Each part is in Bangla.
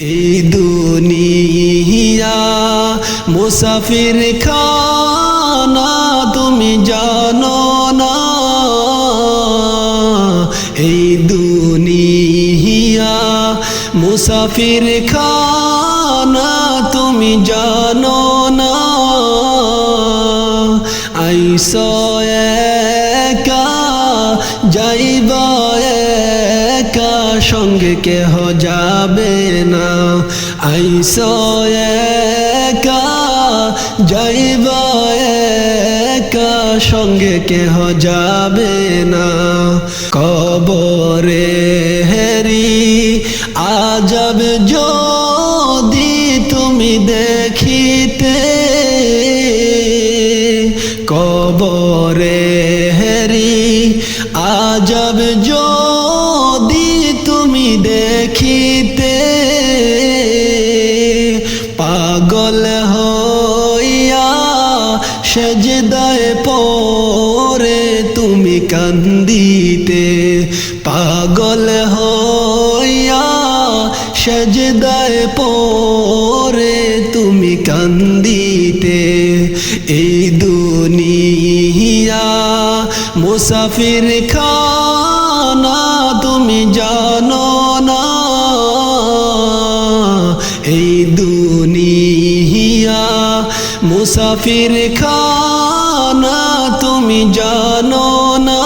এই দুনিয়া মুসাফির খানা তুমি জানো না। এই দুনিয়া মুসাফির খানা তুমি জানো আইস একা, যাইবা একা, সঙ্গে কেহ যাবে না। কবরে হেরি আজব যদি তুমি দেখিতে, কবরে সেজদায় পরে তুমি কান্দিতে। এই দুনিয়া মুসাফির খানা তুমি জানো না। এই দুনিয়া মুসাফির খানা তুমি জানো না।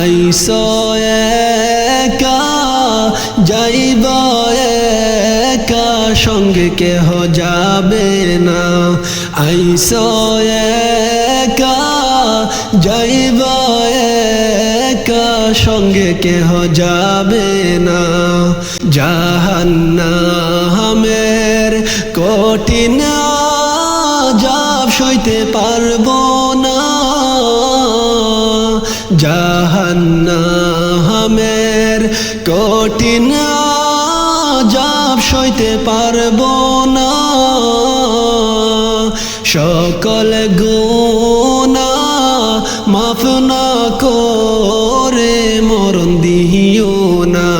আইস যাইবা একা, সঙ্গে কেহ যাবে না। আইস একা, যাইবা একা, সঙ্গে কেহ যাবে না। জাহান্নামের কঠিন যাব সইতে পারব না। জাহান্নামের কঠিন যাব সইতে পারব না। সকল গুণা মাফ না করে মরণ দিও না।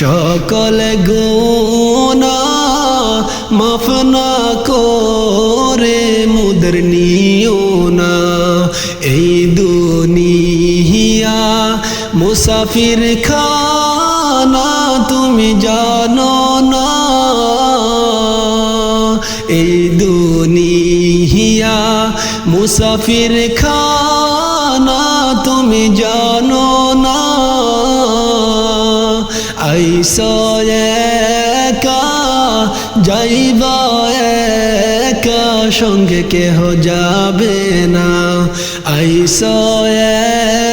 সকল গুণা মাফ না করে মুদর নিও না। এই দুনিয়া মুসাফির খানা তুমি জানো না, এই দুনিয়া মুসাফির খানা তুমি জানো না। আইস যাইবা একা, সঙ্গে কেহ যাবে না। আইস একা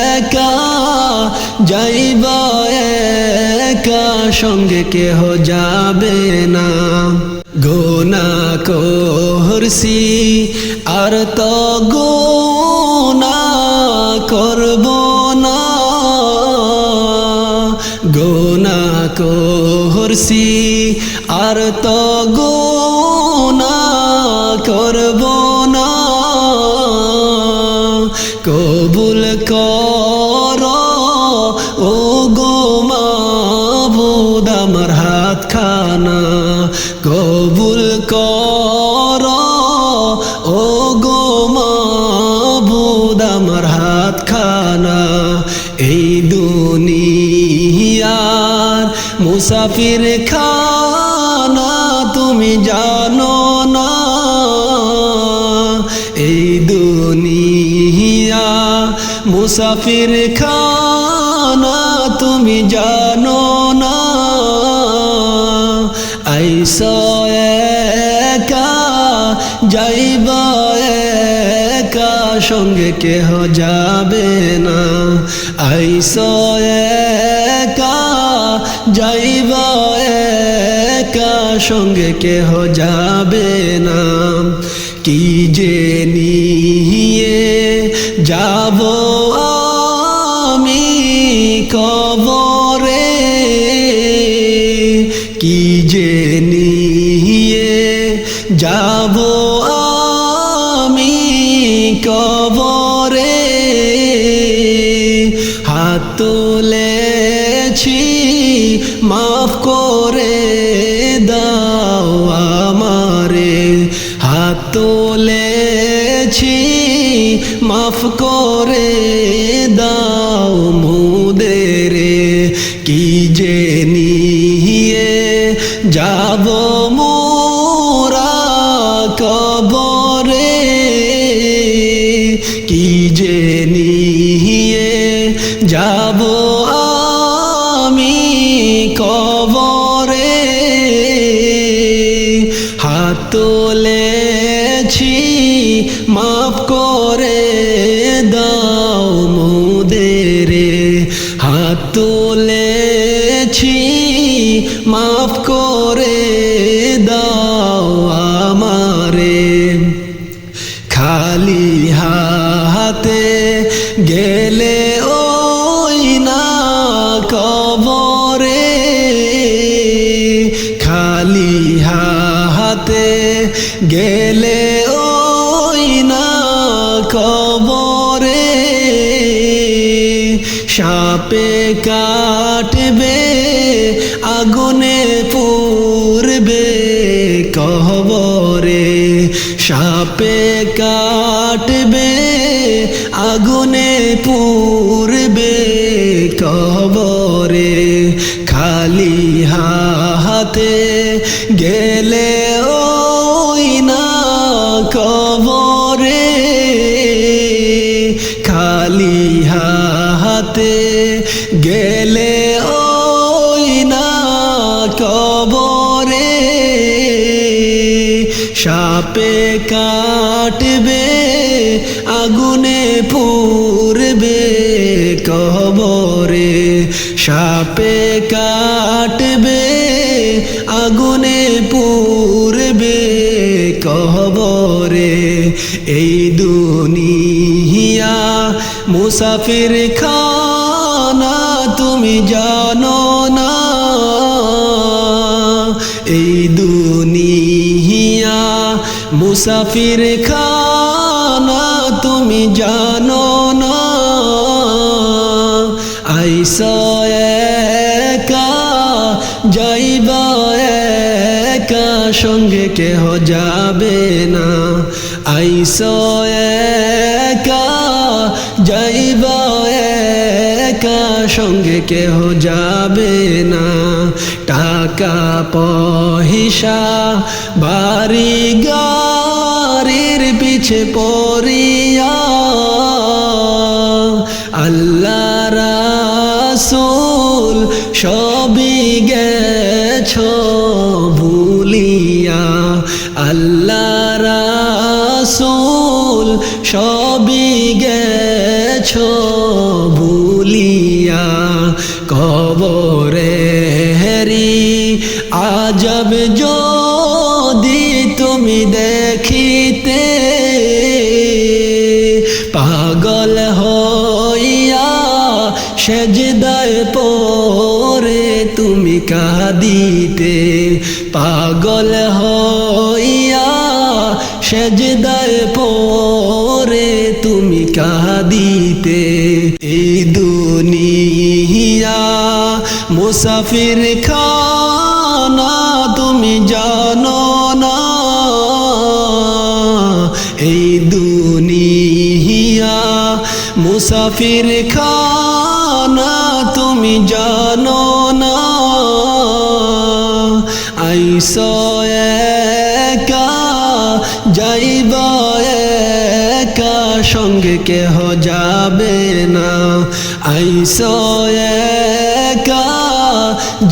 যাইবা একা, সঙ্গে কেহ যাবে না। গোনা করছি, আর তো গোনা করব না। গোনা করছি, আর তো গোনা মুসাফির খানা তুমি জানো না। এই দুনিয়া মুসাফির খানা তুমি জানো না। আইস একা, যাইবা একা, সঙ্গে কেহ যাবে না। আইস একা যাইবা একা সঙ্গে কেহ যাবে না। কি যে নিয়ে যাব আমি কবরে? কি যে মাফ করে দাও মুদেরে কি যে নিয়ে যাব মোরা মাফ করে দাও আমারে। খালি হাতে গেলে ওই না কবরে। খালি হাতে গেলে ওই না কবরে। সাপে কাটবে সাপে কাটবে আগুনে পূর্বে কবরে খালি হাতে গেলে ওই না কবরে খালি হাতে গেলে ওই না কবরে সাপে সাপে কাটবে আগুনে পূর্বে কবরে এই দুনিয়া মুসাফির খানা তুমি জানো না এই দুনিয়া মুসাফির খানা তুমি জানো না আইস যাইবা একা সঙ্গে কেহ যাবে না। আইস একা, যাইবা একা সঙ্গে কেহ যাবে না। টাকা পহিসা বাড়ি, গাড়ির পিছে পড়িয়া সবই গেছ ভুলিয়া। আল্লাহ রাসূল সবই গেছ ভুলিয়া। কবরে হেরি আজব যদি তুমি দেখিতে। পাগল হইয়া সেজদায় তুমি কাঁদিতে পাগল হইয়া সেজদায় পরে তুমি কাঁদিতে। এই দুনিয়া মুসাফির খানা তুমি জানো না। এই দুনিয়া মুসাফির খানা তুমি জানো না। একা যাইব একা সঙ্গে কেহ যাবে না। আইস একা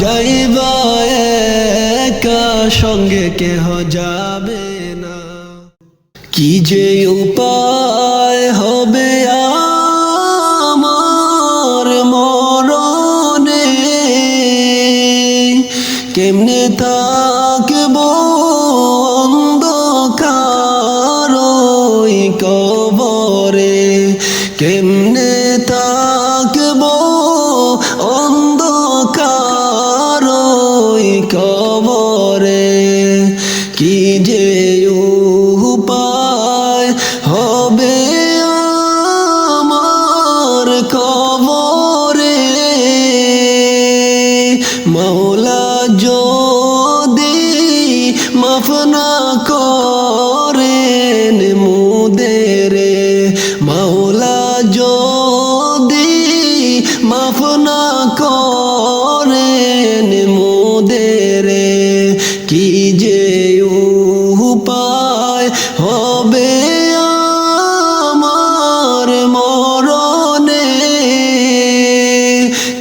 যাইব একা সঙ্গে কেহ যাবে না। কি যে উপায়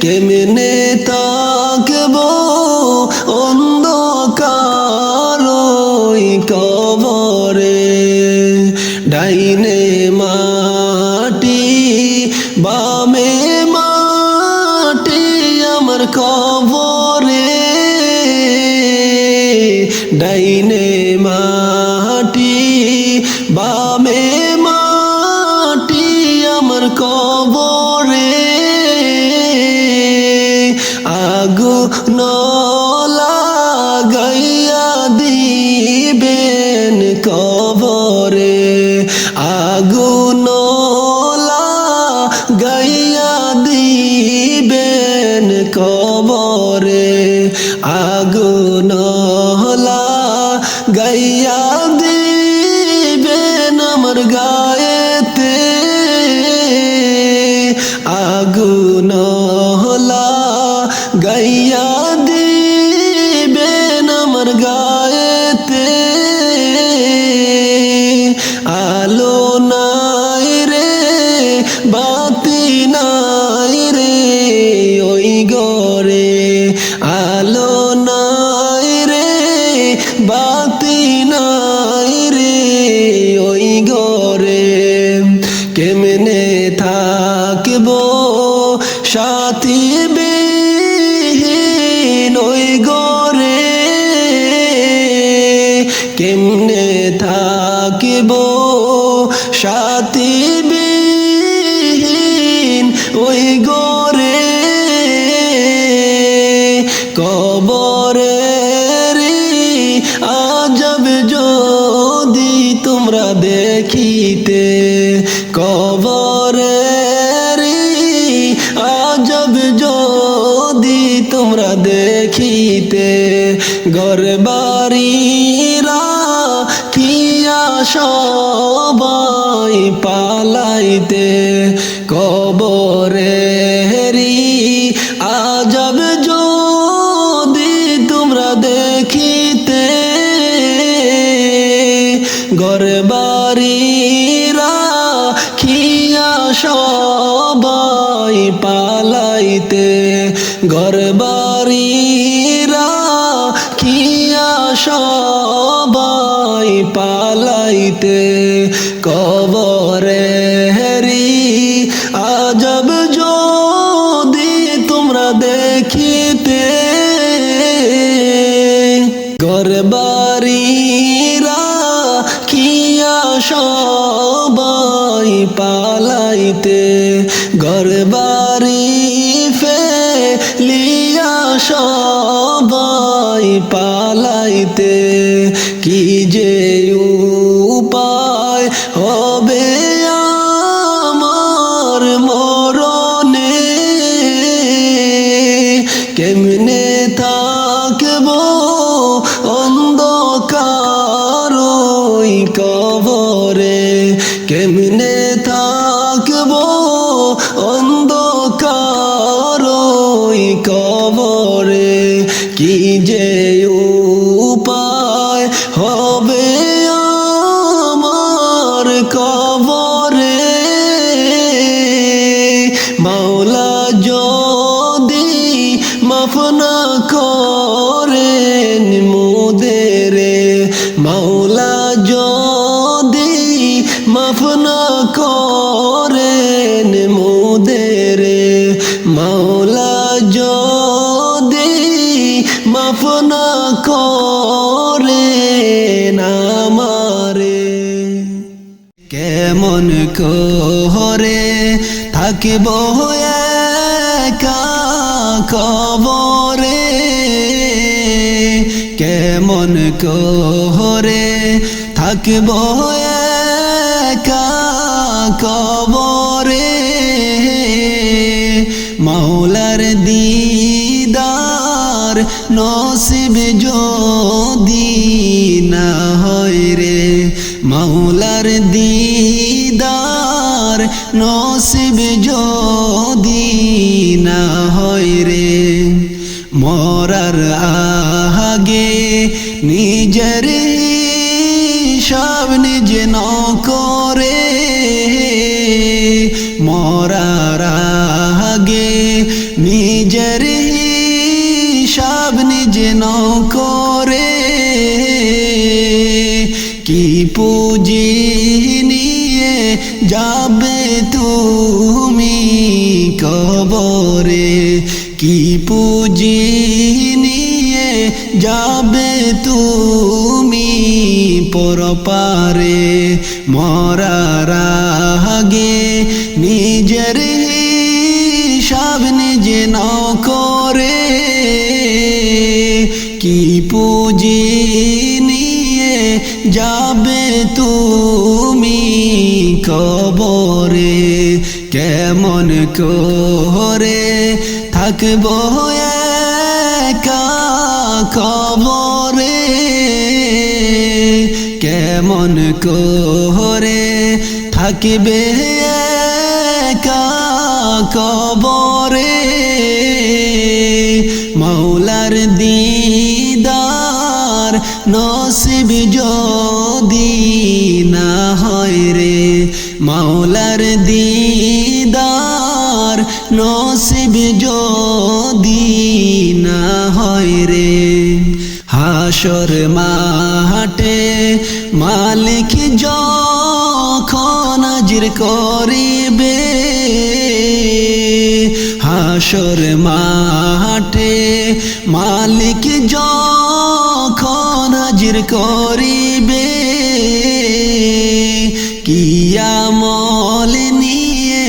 কেমনে তাকবো? থাকব সাথী নই গরে কেমনে থাকিব? ঘর বাড়িরা থিয়া সবাই পালাইতে কবরে বাড়িতে ঘর বাড়ি ফেলিয়া সবাই পালাইতে কি যে ঘরে থাকিব একা কবরে। কেমন করে থাকিব একা কবরে। মাওলার দিদার নসিব যদি না হয় রে, মাওলার দিদার নসিব যদি যাবে তুমি কবরে? কি পুঁজি নিয়ে যাবে তুমি পরপারে? মরার আগে নিজের সব নিজে ন করে। কি পুঁজি নিয়ে যাবে তুমি কবরে কেমন করে থাকব কবরে? কেমন করে থাকবে কবরে? মৌলার দিদার নসিব যদি না হয় রে মাওলার দিদার নসিব যদি না হয় রে, হাসর মাহাটে মালিক যখন হাজির করিবে, হাসর মাঠে মালিক যখন হাজির করিবে কিয়ামল নিয়ে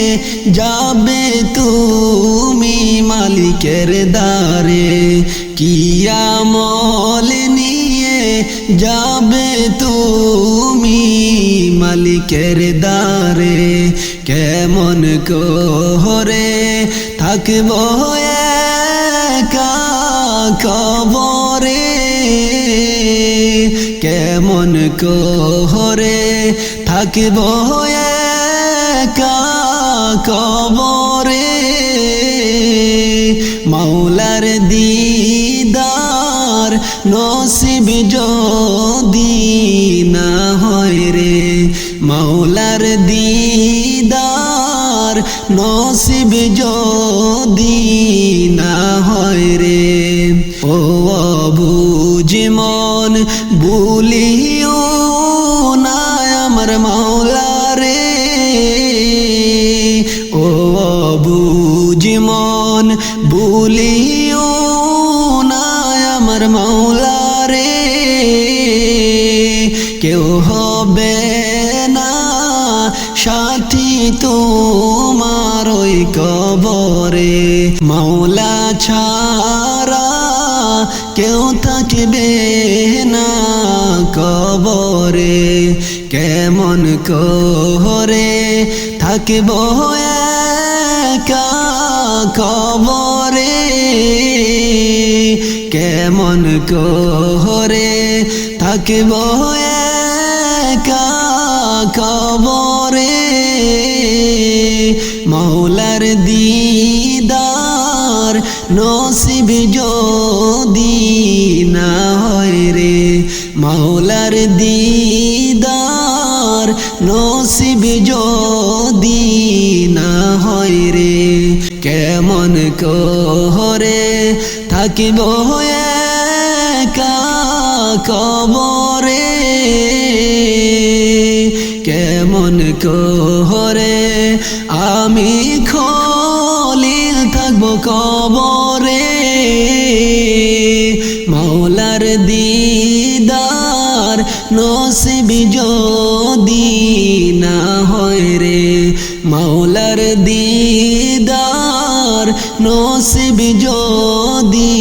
যাবে তুমি মালিকের দ্বারে। কিয়ামল নিয়ে যাবে তুমি মালিকের দ্বারে। কেমন করে থাকব একা কবরে? কেমন করে থাকব একা কবরে। মাওলার দিদার নসিব যদি না হয় রে। মাওলার দিদার নসিব যদি না হয় রে। ও বুঝ মন ভুলিও মাওলা ছাড়া কেউ থাকবে না কবরে। কেমন করে থাকব একা কবরে? কেমন করে থাকব একা কবরে? মৌলার দিদার নসিব যদি না হয় রে মৌলার দিদার, নসিব যদি না হয় রে, কেমন করে থাকিব একা কবরে? কেমন করে আমি খলিল থাকব কবরে মৌলার দিদার নসিব যদি না হয় রে মৌলার দিদার নসিব যদি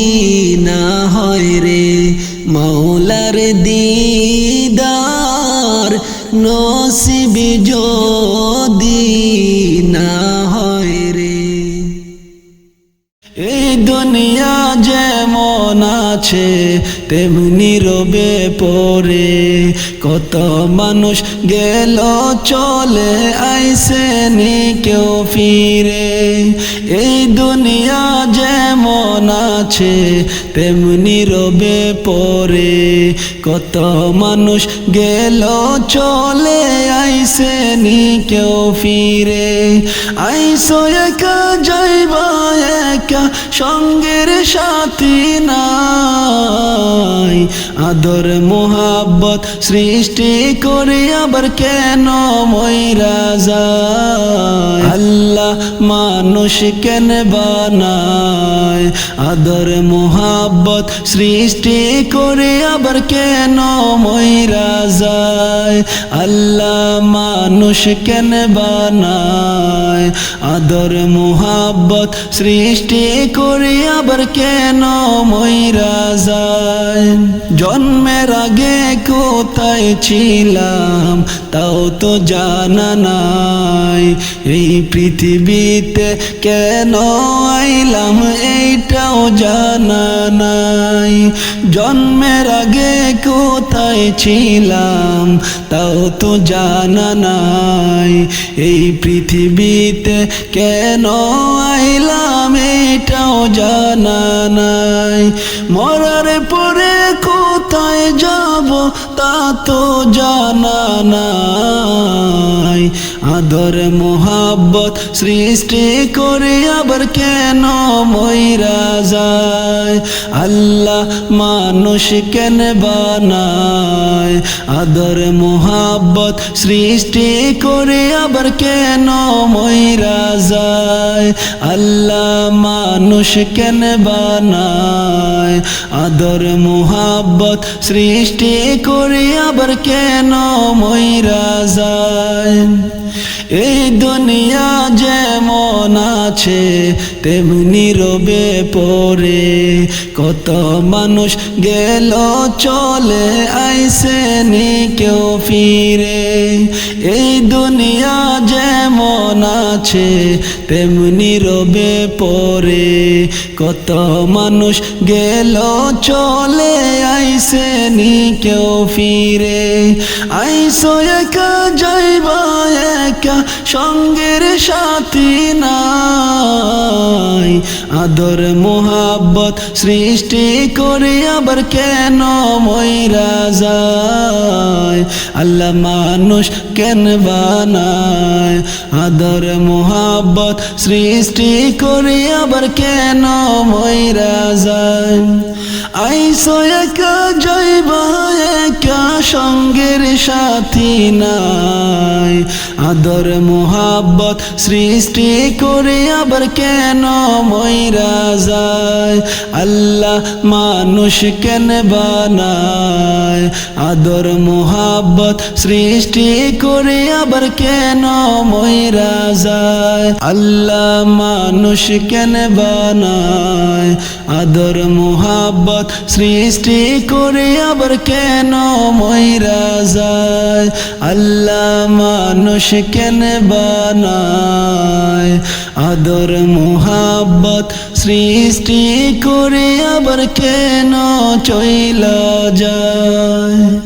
না হয় রে মৌলার দিদার নসিব যদি না দুনিয়া যেমন আছে তেমনি রবে পরে। কত মানুষ গেল, চলে আইসে নি কেউ ফিরে। এই দুনিয়া যেমন আছে, তেমনি রবে পরে। কত মানুষ গেল, চলে আইসে নি কেউ ফিরে। আইসো একা, যাইবা একা, সঙ্গের সাথী নাই। আদর, মোহাব্বত সৃষ্টি করে আবার কেন ময়রা যায়? আল্লাহ মানুষ কেন বানায়? আদর, মোহাব্বত সৃষ্টি করে আবার কেন ময়রা যায়? আল্লাহ মানুষ কেন বানায়? আদর, মোহাব্বত সৃষ্টি করে আবার কেন ময়রা যায়? জন্মের আগে কোথায় ছিলাম, তাও তো জানা নাই। এই পৃথিবীতে কেন আইলাম, এইটাও জানা নাই। জন্মের আগে কোথায় ছিলাম, তাও তো জানা নাই। এই পৃথিবীতে কেন আইলাম এটাও জানা নাই। মরার পরে কোথায় যাব তা জানা নাই আদর মোহাব্বত সৃষ্টি করে আবার কেন ময়রা যায়? আল্লাহ মানুষ কেন বানায়? আদর মোহাব্বত সৃষ্টি করে আবার কেন ময়রা যায়? আল্লাহ মানুষ কেন বানায়? আদর মোহাব্বত সৃষ্টি করে আবার কেন ময়রা যায়? এই দুনিয়া যেমন আছে, তেমনি রবে পরে। কত মানুষ গেল, চলে আইসে নি কেউ ফিরে। এই দুনিয়া যেমন আছে, তেমনি রবে পরে। কত মানুষ গেল, চলে আইসে নি কেউ ফিরে। আইসো একা, যাইবা একা, সঙ্গের সাথী নাই। আদর, মোহাব্বত সৃষ্টি করে আবার কেন ময়রা যায়? আল্লাহ মানুষ কেন বানায় আদর, মোহাব্বত সৃষ্টি করে আবার কেন ময়রা যায় আইসো একা যাইবা একা সঙ্গের সাথী নাই। আদর, মোহাব্বত সৃষ্টি করে আবার কেন ময়রা যায়? আল্লাহ মানুষ কেন বানায়? আদর, মোহাব্বত সৃষ্টি করে আবার কেন ময়রা যায়? আল্লাহ মানুষ কেন বানায়? আদর, মোহাব্বত সৃষ্টি করে আবার কেন ময়রা যায়? আল্লাহ মানুষ কেন বানায়। আদর মোহাব্বত সৃষ্টি করে আবার কেন চইলা যায়?